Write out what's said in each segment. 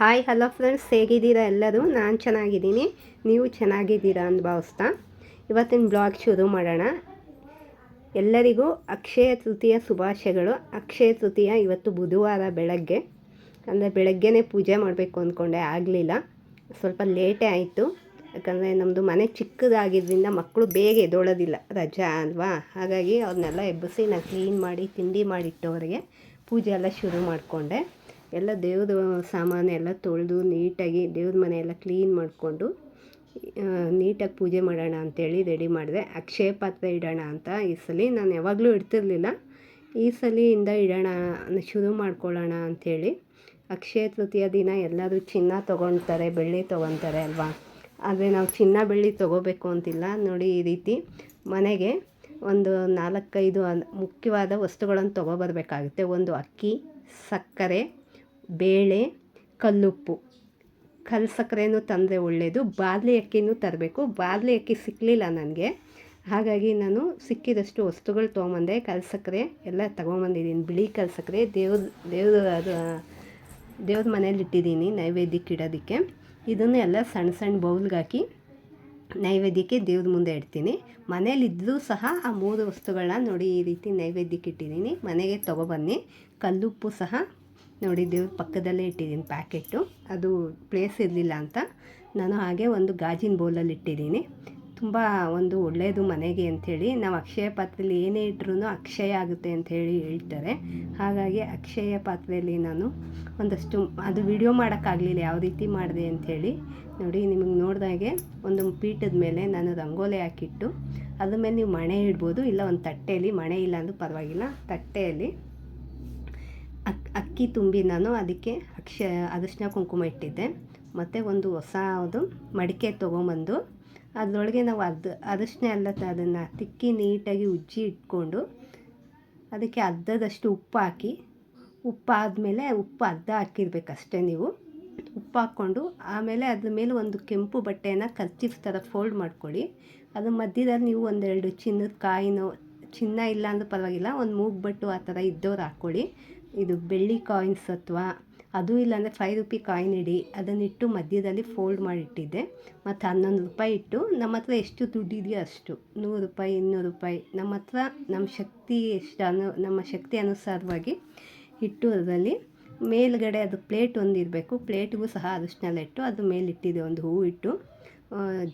Hi, hello friends, ಹೇಗಿದ್ದೀರಾ ಎಲ್ಲರೂ? ನಾನು ಚೆನ್ನಾಗಿದ್ದೀನಿ. ನೀವು ಚೆನ್ನಾಗಿದ್ದೀರಾ ಅಂತ ಭಾವಿಸ್ತಾ. ಇವತ್ತಿನ ಬ್ಲಾಗ್ ಶುರು ಮಾಡೋಣ. ಎಲ್ಲರಿಗೂ ಅಕ್ಷಯ ತೃತೀಯ ಶುಭಾಶಯಗಳು. ಅಕ್ಷಯ ತೃತೀಯ ಇವತ್ತು ಬುಧವಾರ ಬೆಳಗ್ಗೆ. ಅಂದರೆ ಬೆಳಗ್ಗೆನೇ ಪೂಜೆ ಮಾಡಬೇಕು ಅಂದ್ಕೊಂಡೆ, ಆಗಲಿಲ್ಲ. ಸ್ವಲ್ಪ ಲೇಟೇ ಆಯಿತು. ಯಾಕಂದರೆ ನಮ್ಮದು ಮನೆ ಚಿಕ್ಕದಾಗಿದ್ದರಿಂದ ಮಕ್ಕಳು ಬೇಗ ಎದ್ದೋಳೋದಿಲ್ಲ, ರಜಾ ಅಲ್ವಾ? ಹಾಗಾಗಿ ಅವ್ರನ್ನೆಲ್ಲ ಎಬ್ಬಿಸಿ ನಾನು ಕ್ಲೀನ್ ಮಾಡಿ, ತಿಂಡಿ ಮಾಡಿಟ್ಟವರಿಗೆ ಪೂಜೆ ಎಲ್ಲ ಶುರು ಮಾಡಿಕೊಂಡೆ. ಎಲ್ಲ ದೇವ್ರ ಸಾಮಾನು ಎಲ್ಲ ತೊಳೆದು ನೀಟಾಗಿ ದೇವ್ರ ಮನೆ ಎಲ್ಲ ಕ್ಲೀನ್ ಮಾಡಿಕೊಂಡು ನೀಟಾಗಿ ಪೂಜೆ ಮಾಡೋಣ ಅಂತೇಳಿ ರೆಡಿ ಮಾಡಿದೆ. ಅಕ್ಷಯ ಪಾತ್ರ ಇಡೋಣ ಅಂತ ಈ ಸಲ. ನಾನು ಯಾವಾಗಲೂ ಇಡ್ತಿರ್ಲಿಲ್ಲ. ಈ ಸಲಿಯಿಂದ ಇಡೋಣ, ಶುರು ಮಾಡ್ಕೊಳ್ಳೋಣ ಅಂಥೇಳಿ ಅಕ್ಷಯ ತೃತೀಯ ದಿನ ಎಲ್ಲರೂ ಚಿನ್ನ ತೊಗೊಳ್ತಾರೆ ಬೆಳ್ಳಿ ತೊಗೊತಾರೆ ಅಲ್ವಾ? ಆದರೆ ನಾವು ಚಿನ್ನ, ಬೆಳ್ಳಿ ತೊಗೋಬೇಕು ಅಂತಿಲ್ಲ. ನೋಡಿ ಈ ರೀತಿ ಮನೆಗೆ ಒಂದು ನಾಲ್ಕೈದು ಮುಖ್ಯವಾದ ವಸ್ತುಗಳನ್ನು ತೊಗೊಬರ್ಬೇಕಾಗುತ್ತೆ. ಒಂದು ಅಕ್ಕಿ, ಸಕ್ಕರೆ ಬೇಳೆ, ಕಲ್ಲುಪ್ಪು. ಕಲ್ಲು ಸಕ್ಕರೆನೂ ತಂದರೆ ಒಳ್ಳೆಯದು ಬಾರ್ಲಿ ಅಕ್ಕಿನೂ ತರಬೇಕು. ಬಾರ್ಲಿ ಅಕ್ಕಿ ಸಿಕ್ಕಲಿಲ್ಲ ನನಗೆ. ಹಾಗಾಗಿ ನಾನು ಸಿಕ್ಕಿದಷ್ಟು ವಸ್ತುಗಳು ತೊಗೊಂಬಂದೆ. ಕಲ್ಲು ಸಕ್ಕರೆ ಎಲ್ಲ ತೊಗೊಂಬಂದಿದ್ದೀನಿ. ಬಿಳಿ ಕಲ್ಲು ಸಕ್ಕರೆ ದೇವ್ರ ದೇವ್ರ ಅದು, ದೇವ್ರ ಮನೇಲಿ ಇಟ್ಟಿದ್ದೀನಿ ನೈವೇದ್ಯಕ್ಕೆ ಇಡೋದಕ್ಕೆ. ಇದನ್ನು ಎಲ್ಲ ಸಣ್ಣ ಸಣ್ಣ ಬೌಲ್ಗೆ ಹಾಕಿ ನೈವೇದ್ಯಕ್ಕೆ ದೇವ್ರ ಮುಂದೆ ಇಡ್ತೀನಿ. ಮನೇಲಿದ್ದರೂ ಸಹ ಆ ಮೂರು ವಸ್ತುಗಳನ್ನ ನೋಡಿ ಈ ರೀತಿ ನೈವೇದ್ಯಕ್ಕೆ ಇಟ್ಟಿದ್ದೀನಿ. ಮನೆಗೆ ತೊಗೊಬನ್ನಿ. ಕಲ್ಲುಪ್ಪು ಸಹ ನೋಡಿ ದೇವ್ರ ಪಕ್ಕದಲ್ಲೇ ಇಟ್ಟಿದ್ದೀನಿ ಪ್ಯಾಕೆಟು ಅದು ಪ್ಲೇಸ್ ಇರಲಿಲ್ಲ ಅಂತ. ನಾನು ಹಾಗೆ ಒಂದು ಗಾಜಿನ ಬೌಲಲ್ಲಿ ಇಟ್ಟಿದ್ದೀನಿ. ತುಂಬ ಒಂದು ಒಳ್ಳೆಯದು ಮನೆಗೆ ಅಂಥೇಳಿ. ನಾವು ಅಕ್ಷಯ ಪಾತ್ರೆಯಲ್ಲಿ ಏನೇ ಇಟ್ರೂ ಅಕ್ಷಯ ಆಗುತ್ತೆ ಅಂಥೇಳಿ ಹೇಳ್ತಾರೆ. ಹಾಗಾಗಿ ಅಕ್ಷಯ ಪಾತ್ರೆಯಲ್ಲಿ ನಾನು ಒಂದಷ್ಟು, ಅದು ವಿಡಿಯೋ ಮಾಡೋಕ್ಕಾಗಲಿಲ್ಲ, ಯಾವ ರೀತಿ ಮಾಡಿದೆ ಅಂಥೇಳಿ. ನೋಡಿ, ನಿಮಗೆ ನೋಡಿದಾಗೆ ಒಂದು ಪೀಠದ ಮೇಲೆ ನಾನು ರಂಗೋಲಿ ಹಾಕಿಟ್ಟು, ಅದ್ರ ಮೇಲೆ ನೀವು ಮಣೆ ಇಡ್ಬೋದು, ಇಲ್ಲ ಒಂದು ತಟ್ಟೆಯಲ್ಲಿ, ಮಣೆ ಇಲ್ಲ ಅಂದರೂ ಪರವಾಗಿಲ್ಲ, ತಟ್ಟೆಯಲ್ಲಿ ಅಕ್ಕಿ ತುಂಬಿ ನಾನು ಅದಕ್ಕೆ ಅಕ್ಷ ಅರಿಶಿನ ಕುಂಕುಮ ಇಟ್ಟಿದ್ದೆ. ಮತ್ತು ಒಂದು ಹೊಸ ಅದು ಮಡಿಕೆ ತೊಗೊಂಬಂದು ಅದರೊಳಗೆ ನಾವು ಅದು ಅರಿಶಿನ ಎಲ್ಲ ಅದನ್ನು ತಿಕ್ಕಿ ನೀಟಾಗಿ ಉಜ್ಜಿ ಇಟ್ಕೊಂಡು ಅದಕ್ಕೆ ಅರ್ಧದಷ್ಟು ಉಪ್ಪು ಹಾಕಿ ಉಪ್ಪು ಆದಮೇಲೆ ಉಪ್ಪು ಅರ್ಧ ಹಾಕಿರ್ಬೇಕಷ್ಟೇ ನೀವು. ಉಪ್ಪು ಹಾಕ್ಕೊಂಡು ಆಮೇಲೆ ಅದ್ರ ಮೇಲೆ ಒಂದು ಕೆಂಪು ಬಟ್ಟೆಯನ್ನು ಕರ್ಚಿಫ್ ಥರ ಫೋಲ್ಡ್ ಮಾಡ್ಕೊಳ್ಳಿ. ಅದು ಮಧ್ಯದಲ್ಲಿ ನೀವು ಒಂದೆರಡು ಚಿನ್ನದ ಕಾಯಿನೋ, ಚಿನ್ನ ಇಲ್ಲ ಅಂದ್ರೆ ಪರವಾಗಿಲ್ಲ, ಒಂದು ಮೂಗ್ಬಟ್ಟು ಆ ಥರ ಇದ್ದವ್ರು ಹಾಕ್ಕೊಳ್ಳಿ. ಇದು ಬೆಳ್ಳಿ ಕಾಯಿನ್ಸ್ ಅಥವಾ ಅದು ಇಲ್ಲಾಂದರೆ ಫೈವ್ ರುಪಿ ಕಾಯಿನ್ ಇಡಿ ಅದನ್ನಿಟ್ಟು ಮಧ್ಯದಲ್ಲಿ ಫೋಲ್ಡ್ ಮಾಡಿಟ್ಟಿದ್ದೆ. ಮತ್ತು ಹನ್ನೊಂದು ರೂಪಾಯಿ ಇಟ್ಟು, ನಮ್ಮ ಹತ್ರ ಎಷ್ಟು ದುಡ್ಡಿದೆಯೋ ಅಷ್ಟು, ನೂರು ರೂಪಾಯಿ, ಇನ್ನೂರು ರೂಪಾಯಿ, ನಮ್ಮ ಹತ್ರ ನಮ್ಮ ಶಕ್ತಿ ಎಷ್ಟು ಅನು, ನಮ್ಮ ಶಕ್ತಿ ಅನುಸಾರವಾಗಿ ಇಟ್ಟು ಅದರಲ್ಲಿ ಮೇಲ್ಗಡೆ ಅದು ಪ್ಲೇಟ್ ಒಂದು ಇರಬೇಕು ಪ್ಲೇಟ್ಗೂ ಸಹ ಅದಷ್ಟನ್ನೆಲ್ಲ ಇಟ್ಟು ಅದು ಮೇಲಿಟ್ಟಿದೆ ಒಂದು ಹೂವು ಇಟ್ಟು.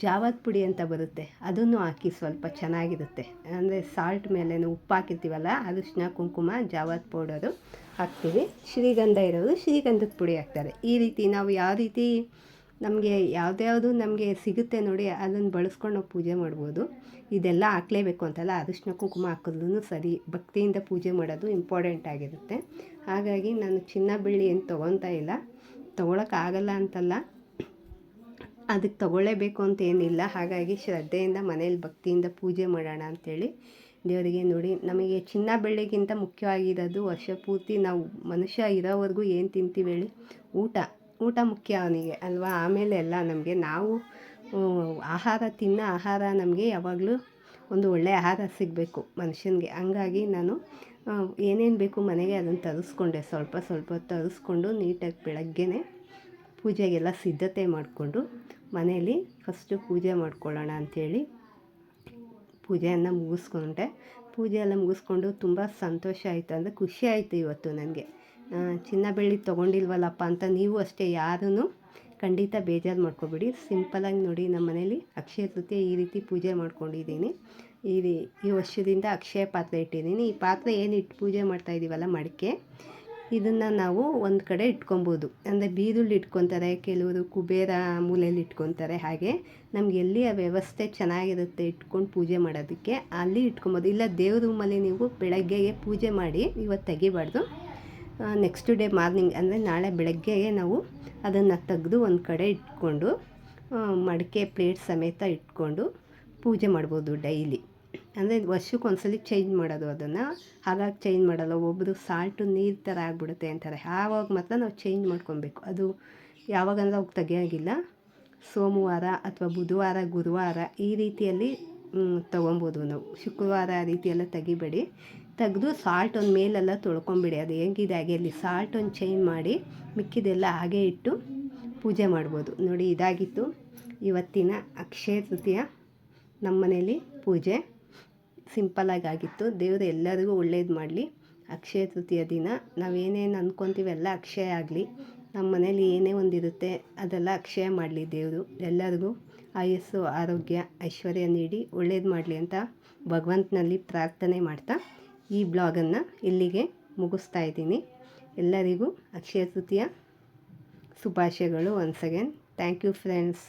ಜಾವದ ಪುಡಿ ಅಂತ ಬರುತ್ತೆ. ಅದನ್ನು ಹಾಕಿ ಸ್ವಲ್ಪ ಚೆನ್ನಾಗಿರುತ್ತೆ. ಅಂದರೆ ಸಾಲ್ಟ್ ಮೇಲೆ ಉಪ್ಪು ಹಾಕಿರ್ತೀವಲ್ಲ ಅರಿಶಿನ ಕುಂಕುಮ, ಜಾವತ್ ಪೌಡರು ಹಾಕ್ತೀವಿ. ಶ್ರೀಗಂಧ ಇರೋದು ಶ್ರೀಗಂಧದ ಪುಡಿ ಹಾಕ್ತಾರೆ. ಈ ರೀತಿ ನಾವು ಯಾವ ರೀತಿ ನಮಗೆ ಯಾವುದ್ಯಾವುದು ನಮಗೆ ಸಿಗುತ್ತೆ ನೋಡಿ, ಅದನ್ನು ಬಳಸ್ಕೊಂಡು ನಾವು ಪೂಜೆ ಮಾಡ್ಬೋದು. ಇದೆಲ್ಲ ಹಾಕ್ಲೇಬೇಕು ಅಂತಲ್ಲ ಅರಿಶಿನ ಕುಂಕುಮ ಹಾಕಿದ್ರೂ ಸರಿ, ಭಕ್ತಿಯಿಂದ ಪೂಜೆ ಮಾಡೋದು ಇಂಪಾರ್ಟೆಂಟ್ ಆಗಿರುತ್ತೆ. ಹಾಗಾಗಿ ನಾನು ಚಿನ್ನ ಬೆಳ್ಳಿ ಏನು ತೊಗೊತಾ ಇಲ್ಲ. ತೊಗೊಳಕ್ಕಾಗಲ್ಲ ಅಂತಲ್ಲ. ಅದಕ್ಕೆ ತಗೊಳ್ಳೇಬೇಕು ಅಂತ ಏನಿಲ್ಲ. ಹಾಗಾಗಿ ಶ್ರದ್ಧೆಯಿಂದ ಮನೇಲಿ ಭಕ್ತಿಯಿಂದ ಪೂಜೆ ಮಾಡೋಣ ಅಂಥೇಳಿ ದೇವರಿಗೆ ನೋಡಿ. ನಮಗೆ ಚಿನ್ನ ಬೆಳ್ಳಿಗಿಂತ ಮುಖ್ಯವಾಗಿರೋದು ವರ್ಷ ಪೂರ್ತಿ ನಾವು ಮನುಷ್ಯ ಇರೋವರೆಗೂ ಏನು ತಿಂತೀವಿ ಹೇಳಿ? ಊಟ. ಊಟ ಮುಖ್ಯ ಅವನಿಗೆ ಅಲ್ವಾ? ಆಮೇಲೆ ಎಲ್ಲ ನಮಗೆ ನಾವು ಆಹಾರ ತಿನ್ನೋ ಆಹಾರ ನಮಗೆ ಯಾವಾಗಲೂ ಒಂದು ಒಳ್ಳೆಯ ಆಹಾರ ಸಿಗಬೇಕು ಮನುಷ್ಯನಿಗೆ. ಹಂಗಾಗಿ ನಾನು ಏನೇನು ಬೇಕು ಮನೆಗೆ ಅದನ್ನು ತರಿಸ್ಕೊಂಡೆ. ಸ್ವಲ್ಪ ಸ್ವಲ್ಪ ತರಿಸ್ಕೊಂಡು ನೀಟಾಗಿ ಬೆಳಗ್ಗೆನೇ ಪೂಜೆಗೆಲ್ಲ ಸಿದ್ಧತೆ ಮಾಡಿಕೊಂಡು ಮನೇಲಿ ಫಸ್ಟು ಪೂಜೆ ಮಾಡ್ಕೊಳ್ಳೋಣ ಅಂಥೇಳಿ ಪೂಜೆಯನ್ನು ಮುಗಿಸ್ಕೊಂಡೆ. ಪೂಜೆ ಎಲ್ಲ ಮುಗಿಸ್ಕೊಂಡು ತುಂಬ ಸಂತೋಷ ಆಯಿತು. ಅಂದರೆ ಖುಷಿ ಆಯಿತು ಇವತ್ತು ನನಗೆ. ಚಿನ್ನ ಬೆಳ್ಳಿ ತೊಗೊಂಡಿಲ್ವಲ್ಲಪ್ಪ ಅಂತ ನೀವು ಅಷ್ಟೇ ಯಾರೂ ಖಂಡಿತ ಬೇಜಾರು ಮಾಡ್ಕೊಬೇಡಿ. ಸಿಂಪಲಾಗಿ ನೋಡಿ ನಮ್ಮ ಮನೇಲಿ ಅಕ್ಷಯ ತೃತೀಯ ಈ ರೀತಿ ಪೂಜೆ ಮಾಡ್ಕೊಂಡಿದ್ದೀನಿ. ಈ ಈ ವರ್ಷದಿಂದ ಅಕ್ಷಯ ಪಾತ್ರೆ ಇಟ್ಟಿದ್ದೀನಿ. ಈ ಪಾತ್ರೆ ಏನು ಇಟ್ಟು ಪೂಜೆ ಮಾಡ್ತಾಯಿದ್ದೀವಲ್ಲ ಮಡಿಕೆ ಇದನ್ನು ನಾವು ಒಂದು ಕಡೆ ಇಟ್ಕೊಬೋದು. ಅಂದರೆ ಬೀರುಳ್ಳಿ ಇಟ್ಕೊತಾರೆ, ಕೆಲವರು ಕುಬೇರ ಮೂಲೆಯಲ್ಲಿ ಇಟ್ಕೊತಾರೆ ಹಾಗೆ. ನಮ್ಗೆ ಎಲ್ಲಿ ಆ ವ್ಯವಸ್ಥೆ ಚೆನ್ನಾಗಿರುತ್ತೆ ಇಟ್ಕೊಂಡು ಪೂಜೆ ಮಾಡೋದಕ್ಕೆ, ಅಲ್ಲಿ ಇಟ್ಕೊಬೋದು. ಇಲ್ಲ ದೇವ್ರ ರೂಮಲ್ಲಿ ನೀವು ಬೆಳಗ್ಗೆಗೆ ಪೂಜೆ ಮಾಡಿ ಇವತ್ತು ತೆಗಿಬಾರ್ದು. ನೆಕ್ಸ್ಟ್ ಡೇ ಮಾರ್ನಿಂಗ್ ಅಂದರೆ ನಾಳೆ ಬೆಳಗ್ಗೆಗೆ ನಾವು ಅದನ್ನು ತೆಗೆದು ಒಂದು ಕಡೆ ಇಟ್ಕೊಂಡು ಮಡಿಕೆ ಪ್ಲೇಟ್ ಸಮೇತ ಇಟ್ಕೊಂಡು ಪೂಜೆ ಮಾಡ್ಬೋದು ಡೈಲಿ ಅಂದರೆ ವರ್ಷಕ್ಕೆ ಒಂದ್ಸಲ ಚೇಂಜ್ ಮಾಡೋದು ಅದನ್ನು. ಹಾಗಾಗಿ ಚೇಂಜ್ ಮಾಡಲ್ಲ. ಒಬ್ಬರು ಸಾಲ್ಟು ನೀರು ಥರ ಆಗಿಬಿಡುತ್ತೆ ಅಂತಾರೆ. ಆವಾಗ ಮಾತ್ರ ನಾವು ಚೇಂಜ್ ಮಾಡ್ಕೊಬೇಕು. ಅದು ಯಾವಾಗಂದ್ರೆ ಅವಾಗ ತೆಗಿಯೋಂಗಿಲ್ಲ. ಸೋಮವಾರ ಅಥವಾ ಬುಧವಾರ, ಗುರುವಾರ ಈ ರೀತಿಯಲ್ಲಿ ತೊಗೊಬೋದು ನಾವು. ಶುಕ್ರವಾರ ಆ ರೀತಿಯೆಲ್ಲ ತೆಗಿಬೇಡಿ. ತೆಗೆದು ಸಾಲ್ಟ್ ಒಂದು ಮೇಲೆಲ್ಲ ತೊಳ್ಕೊಂಬಿಡಿ. ಅದು ಹೆಂಗಿದೆ ಹಾಗೆ ಅಲ್ಲಿ ಸಾಲ್ಟ್ ಒಂದು ಚೇಂಜ್ ಮಾಡಿ ಮಿಕ್ಕಿದೆಲ್ಲ ಹಾಗೆ ಇಟ್ಟು ಪೂಜೆ ಮಾಡ್ಬೋದು. ನೋಡಿ ಇದಾಗಿತ್ತು ಇವತ್ತಿನ ಅಕ್ಷಯ ತೃತೀಯ ನಮ್ಮ ಮನೇಲಿ ಪೂಜೆ. ಸಿಂಪಲಾಗಿ ಆಗಿತ್ತು. ದೇವರು ಎಲ್ಲರಿಗೂ ಒಳ್ಳೇದು ಮಾಡಲಿ. ಅಕ್ಷಯ ತೃತೀಯ ದಿನ. ನಾವೇನೇನು ಅಂದ್ಕೊತೀವಿ ಎಲ್ಲ ಅಕ್ಷಯ ಆಗಲಿ. ನಮ್ಮ ಮನೇಲಿ ಏನೇ ಒಂದಿರುತ್ತೆ ಅದೆಲ್ಲ ಅಕ್ಷಯ ಮಾಡಲಿ ದೇವರು. ಎಲ್ಲರಿಗೂ ಆಯಸ್ಸು, ಆರೋಗ್ಯ, ಐಶ್ವರ್ಯ ನೀಡಿ ಒಳ್ಳೇದು ಮಾಡಲಿ ಅಂತ ಭಗವಂತನಲ್ಲಿ ಪ್ರಾರ್ಥನೆ ಮಾಡ್ತಾ ಈ ಬ್ಲಾಗನ್ನು ಇಲ್ಲಿಗೆ ಮುಗಿಸ್ತಾ ಇದ್ದೀನಿ. ಎಲ್ಲರಿಗೂ ಅಕ್ಷಯ ತೃತೀಯ ಶುಭಾಶಯಗಳು once again thank you friends